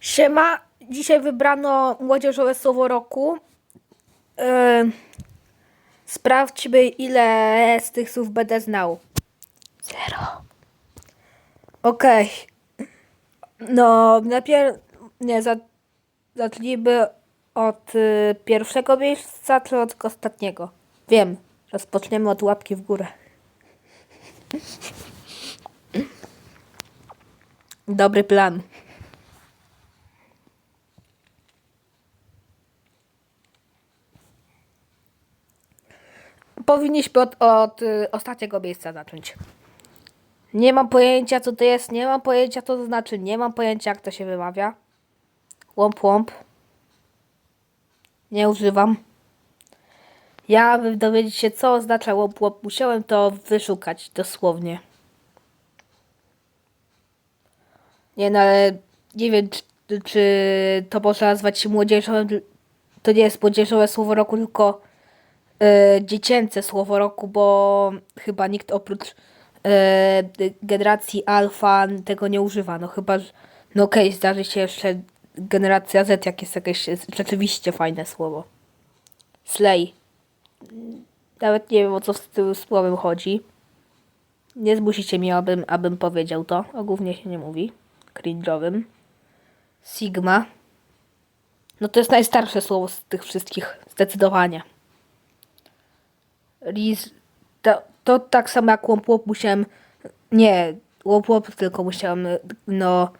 Siema, dzisiaj wybrano młodzieżowe słowo roku. Yy, sprawdźmy, ile z tych słów będę znał. Zero. Okej. No, najpierw. Nie, za, zacznijmy od y, pierwszego miejsca, czy od ostatniego? Wiem. Rozpoczniemy od łapki w górę. Dobry plan. Powinniśmy od, od y, ostatniego miejsca zacząć. Nie mam pojęcia, co to jest, nie mam pojęcia, co to znaczy, nie mam pojęcia, jak to się wymawia. Łąp, łąp. Nie używam. Ja, aby dowiedzieć się, co oznacza łąp, łąp, musiałem to wyszukać dosłownie. Nie, no ale nie wiem, czy, czy to można nazwać młodzieżowym. To nie jest młodzieżowe słowo roku, tylko dziecięce słowo roku, bo chyba nikt oprócz e, generacji alfa tego nie używa. No chyba, no okej, zdarzy się jeszcze generacja Z, jak jest jakieś rzeczywiście fajne słowo. Slay. Nawet nie wiem o co z tym słowem chodzi. Nie zmusicie mnie, abym, abym powiedział to. O głównie się nie mówi. Cringe'owym. Sigma. No to jest najstarsze słowo z tych wszystkich. Zdecydowanie. Riz... To, to tak samo jak łop, łop musiałem... Nie, łop, łop tylko musiałem no...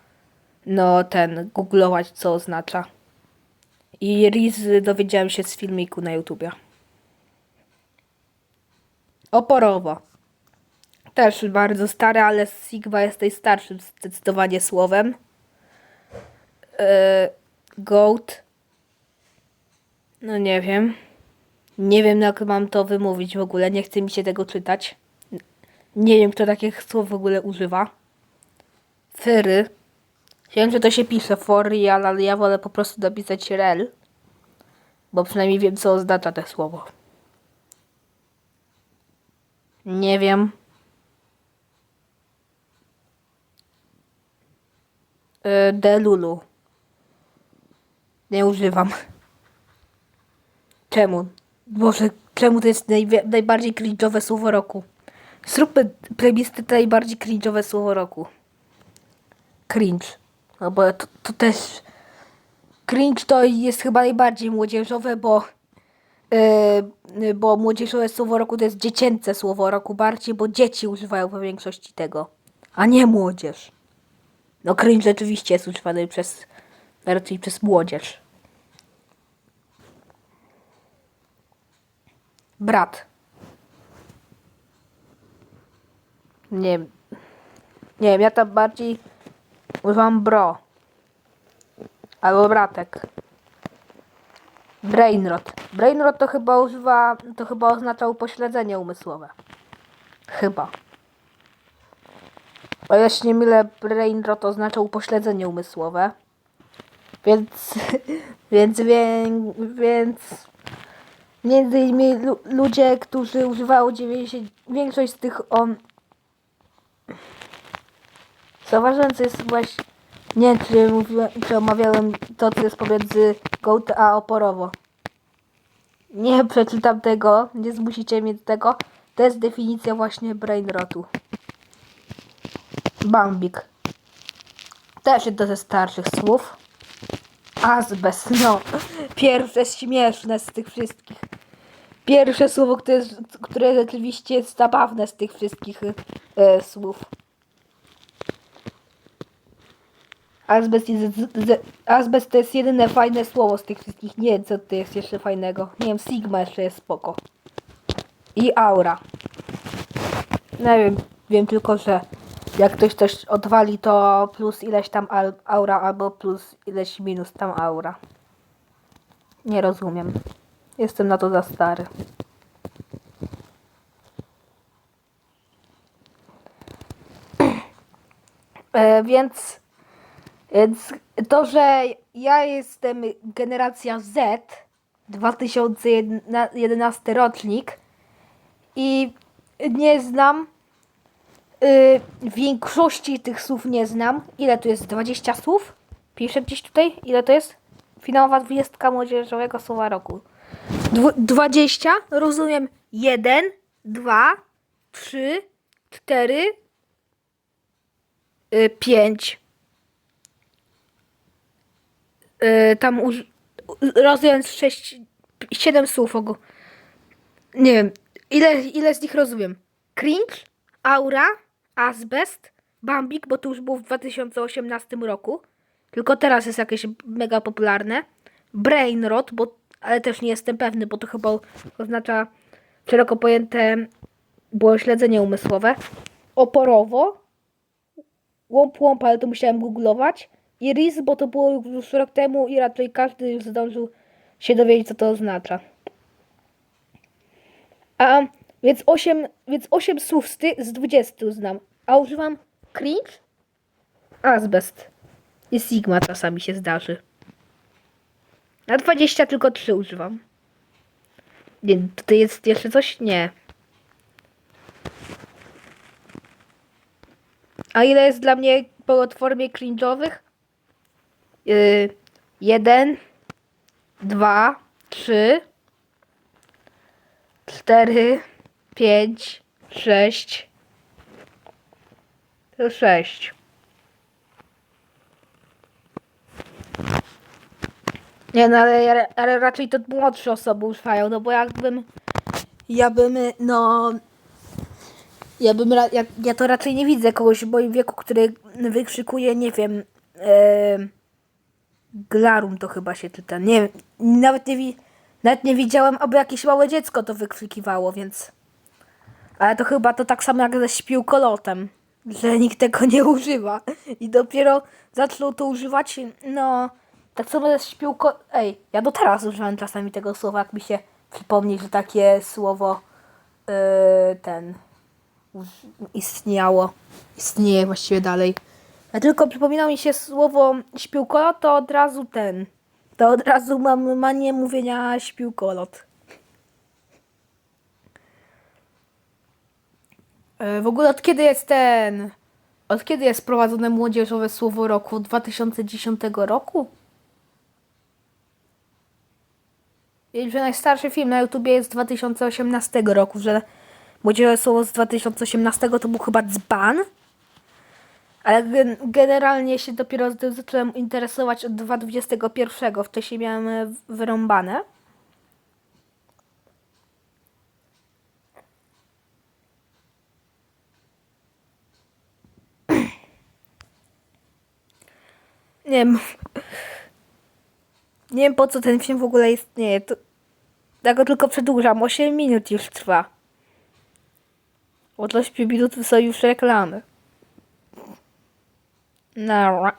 No ten, googlować co oznacza. I Riz dowiedziałem się z filmiku na YouTubie. Oporowo. Też bardzo stare, ale Sigma jest najstarszym zdecydowanie słowem. Yy, goat. No nie wiem. Nie wiem jak mam to wymówić w ogóle. Nie chce mi się tego czytać. Nie wiem kto takich słów w ogóle używa. Fyry. Wiem, że to się pisze for real, ale ja wolę po prostu napisać rel. Bo przynajmniej wiem co oznacza to słowo. Nie wiem. Yy, Delulu. Nie używam. Czemu? Boże, czemu to jest najbardziej cringe'owe słowo roku? Zróbmy plebiscyt najbardziej cringe'owe słowo roku. Cringe. No bo to, to też... Cringe to jest chyba najbardziej młodzieżowe, bo... Yy, bo młodzieżowe słowo roku to jest dziecięce słowo roku bardziej, bo dzieci używają po większości tego, a nie młodzież. No cringe rzeczywiście jest używany przez raczej przez młodzież. Brat. Nie. Nie wiem, ja tam bardziej używam bro. Albo bratek. Brainrot. Brainrot to chyba używa, to chyba oznacza upośledzenie umysłowe. Chyba. O ile się nie mylę, brainrot oznacza upośledzenie umysłowe. Więc, więc, wie, więc między innymi lu, ludzie, którzy używają 90, większość z tych on Zauważyłem, co jest właśnie, nie wiem, czy, mówiłem, czy omawiałem to, co jest pomiędzy goat a oporowo. Nie przeczytam tego, nie zmusicie mnie do tego. To jest definicja właśnie brainrotu. Bambik. Też jedno ze starszych słów. Azbest, no. Pierwsze śmieszne z tych wszystkich. Pierwsze słowo, które, jest- które rzeczywiście jest zabawne z tych wszystkich e, słów. Azbest, jest, z, z, azbest to jest jedyne fajne słowo z tych wszystkich. Nie wiem, co to jest jeszcze fajnego. Nie wiem, Sigma jeszcze jest spoko. I aura. Nie wiem, wiem tylko, że jak ktoś coś odwali, to plus ileś tam aura, albo plus ileś minus tam aura. Nie rozumiem. Jestem na to za stary. E, więc, więc to, że ja jestem generacja Z, 2011 rocznik i nie znam y, większości tych słów nie znam. Ile tu jest? 20 słów? Piszę gdzieś tutaj, ile to jest? Finałowa dwudziestka młodzieżowego słowa roku. Dwu, 20, rozumiem. 1, 2, 3, 4, 5. Y, tam uż... rozumiem 6, 7 słów ogół. Nie wiem, ile, ile z nich rozumiem? Cringe, Aura, Asbest, Bambik, bo to już było w 2018 roku. Tylko teraz jest jakieś mega popularne. Brainrot, bo, ale też nie jestem pewny, bo to chyba oznacza szeroko pojęte było śledzenie umysłowe. Oporowo, Łomp łomp, ale to musiałem googlować. I RIS, bo to było już rok temu i raczej każdy już zdążył się dowiedzieć, co to oznacza. A więc 8, więc 8 słów z, ty, z 20 znam. A używam cringe, azbest i sigma czasami się zdarzy. Na 20 tylko 3 używam. Nie, tutaj jest jeszcze coś? Nie. A ile jest dla mnie po formie cringe'owych? Yy, jeden, dwa, trzy, cztery, pięć, sześć, sześć. Nie, no ale, ale raczej to młodsze osoby używają, no bo jakbym, ja bym, no, ja bym, ja, ja to raczej nie widzę kogoś w moim wieku, który wykrzykuje, nie wiem, e, glarum to chyba się czyta, nie nawet nie, nawet nie widziałem, aby jakieś małe dziecko to wykrzykiwało, więc, ale to chyba to tak samo jak ze śpiłkolotem, że nikt tego nie używa i dopiero zaczną to używać, no, tak samo ze śpiłko, ej, ja do teraz używam czasami tego słowa, jak mi się przypomni, że takie słowo, yy, ten, istniało, istnieje właściwie dalej. Ja tylko przypomina mi się słowo śpiłkolot, to od razu ten. To od razu mam manię mówienia śpiłkolot. E, W ogóle od kiedy jest ten... Od kiedy jest prowadzone młodzieżowe słowo roku? 2010 roku? Wiem, że najstarszy film na YouTubie jest z 2018 roku, że młodzieżowe słowo z 2018 to był chyba dzban. Ale gen- generalnie się dopiero zacząłem interesować od 2021. Wcześniej miałem e, wyrąbane. Nie wiem. Nie wiem po co ten film w ogóle istnieje. To... Ja go tylko przedłużam. 8 minut już trwa. Od 8 minut są już reklamy. No.